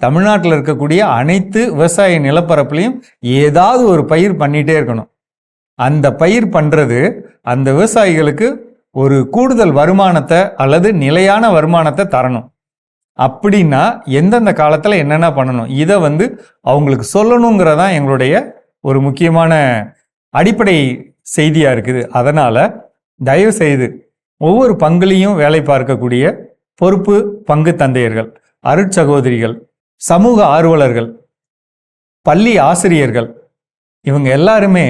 தமிழ்நாட்டில் இருக்கக்கூடிய அனைத்து விவசாய நிலப்பரப்புலையும் ஏதாவது ஒரு பயிர் பண்ணிகிட்டே இருக்கணும். அந்த பயிர் பண்ணுறது அந்த விவசாயிகளுக்கு ஒரு கூடுதல் வருமானத்தை அல்லது நிலையான வருமானத்தை தரணும். அப்படின்னா எந்தெந்த காலத்தில் என்னென்ன பண்ணணும்? இதை வந்து அவங்களுக்கு சொல்லணுங்கிறதான் எங்களுடைய ஒரு முக்கியமான அடிப்படை செய்தியாக இருக்குது. அதனால் தயவு செய்து ஒவ்வொரு பங்குலையும் வேலை பார்க்கக்கூடிய பொறுப்பு பங்கு தந்தையர்கள் அருட்சகோதரிகள் சமூக ஆர்வலர்கள் பள்ளி ஆசிரியர்கள் இவங்க எல்லாருமே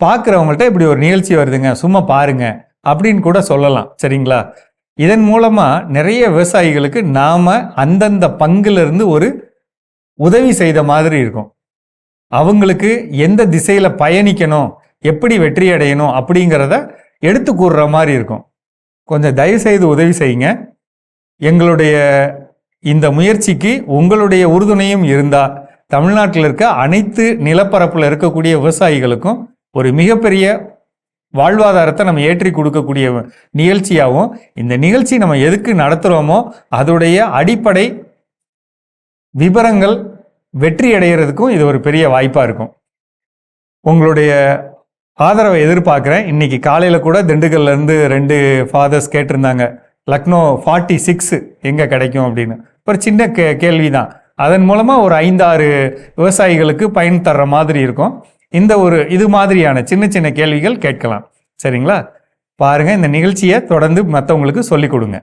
பார்க்குறவங்கள்ட்ட இப்படி ஒரு நிகழ்ச்சி வருதுங்க சும்மா பாருங்க அப்படின்னு கூட சொல்லலாம் சரிங்களா? இதன் மூலமாக நிறைய விவசாயிகளுக்கு நாம் அந்தந்த பங்குலேருந்து ஒரு உதவி செய்த மாதிரி இருக்கும். அவங்களுக்கு எந்த திசையில் பயணிக்கணும் எப்படி வெற்றி அடையணும் அப்படிங்கிறத எடுத்து கூறுற மாதிரி இருக்கும். கொஞ்சம் தயவு செய்து உதவி செய்யுங்க. எங்களுடைய இந்த முயற்சிக்கு உங்களுடைய உறுதுணையும் இருந்தால் தமிழ்நாட்டில் இருக்க அனைத்து நிலப்பரப்பில் இருக்கக்கூடிய விவசாயிகளுக்கும் ஒரு மிகப்பெரிய வாழ்வாதாரத்தை நம்ம ஏற்றி கொடுக்கக்கூடிய நிகழ்ச்சியாகவும் இந்த நிகழ்ச்சி நம்ம எதுக்கு நடத்துகிறோமோ அதோடைய அடிப்படை விவரங்கள் வெற்றி அடைகிறதுக்கும் இது ஒரு பெரிய வாய்ப்பாக இருக்கும். உங்களுடைய ஆதரவை எதிர்பார்க்குறேன். இன்னைக்கு காலையில் கூட திண்டுக்கல்லேருந்து ரெண்டு ஃபாதர்ஸ் கேட்டிருந்தாங்க. லக்னோ ஃபார்ட்டி சிக்ஸு எங்கே கிடைக்கும் அப்படின்னு. ஒரு சின்ன கே கேள்வி தான் அதன் மூலமாக ஒரு ஐந்தாறு விவசாயிகளுக்கு பயன் தர்ற மாதிரி இருக்கும். இந்த ஒரு இது மாதிரியான சின்ன சின்ன கேள்விகள் கேட்கலாம். சரிங்களா? பாருங்கள் இந்த நிகழ்ச்சியை தொடர்ந்து மற்றவங்களுக்கு சொல்லிக் கொடுங்க.